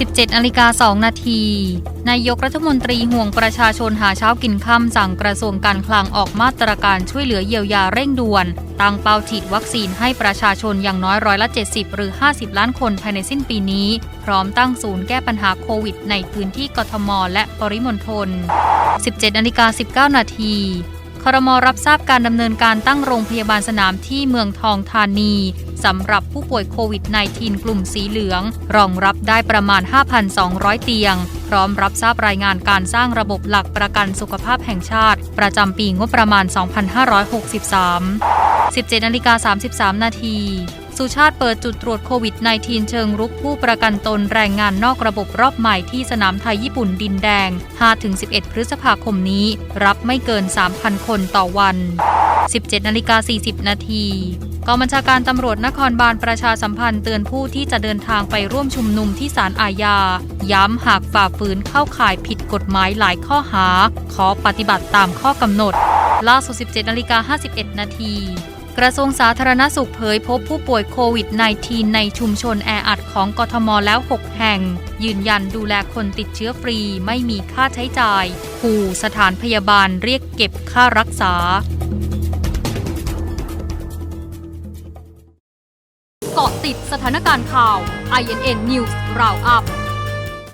17นาฬิกา2นาทีนายกรัฐมนตรีห่วงประชาชนหาเช้ากินค่ำสั่งกระทรวงการคลังออกมาตรการช่วยเหลือเยียวยาเร่งด่วน ตั้งเป้าฉีดวัคซีนให้ประชาชนอย่างน้อยร้อยละ 70 หรือ 50 ล้านคนภายในสิ้นปีนี้ พร้อมตั้งศูนย์แก้ปัญหาโควิดในพื้นที่กทม และปริมณฑล17นาฬิกา19นาที ครมรับทราบการดำเนินการตั้งโรงพยาบาลสนามที่เมืองทองธานีสำหรับผู้ป่วยโควิด -19 กลุ่มสีเหลือง รองรับได้ประมาณ 5,200 เตียง พร้อมรับทราบรายงานการสร้างระบบหลักประกันสุขภาพแห่งชาติ ประจำปีงบประมาณ 2563 17นาฬิกา33 นาที สุชาติเปิดจุดตรวจโควิด -19 เชิงรุกผู้ประกันตนแรงงานนอกระบบรอบใหม่ที่สนามไทยญี่ปุ่นดินแดง 5-11 พฤษภาคมนี้ รับไม่เกิน 3,000 คนต่อวัน 17นาฬิกา40 นาทีกองบัญชาการตำรวจนครบาลประชาสัมพันธ์เตือนผู้ที่จะเดินทางไปร่วมชุมนุมที่ศาลอาญา ย้ำหากฝ่าฝืนเข้าข่ายผิดกฎหมายหลายข้อหา ขอปฏิบัติตามข้อกำหนด ล่าสุด 17นาฬิกา51 นาที กระทรวงสาธารณสุขเผยพบผู้ป่วยโควิด -19 ในชุมชนแออัดของกทมแล้ว 6 แห่ง ยืนยันดูแลคนติดเชื้อฟรีไม่มีค่าใช้จ่ายขู่สถานพยาบาลเรียกเก็บค่ารักษา เกาะติดสถานการณ์ข่าว INN News Roundup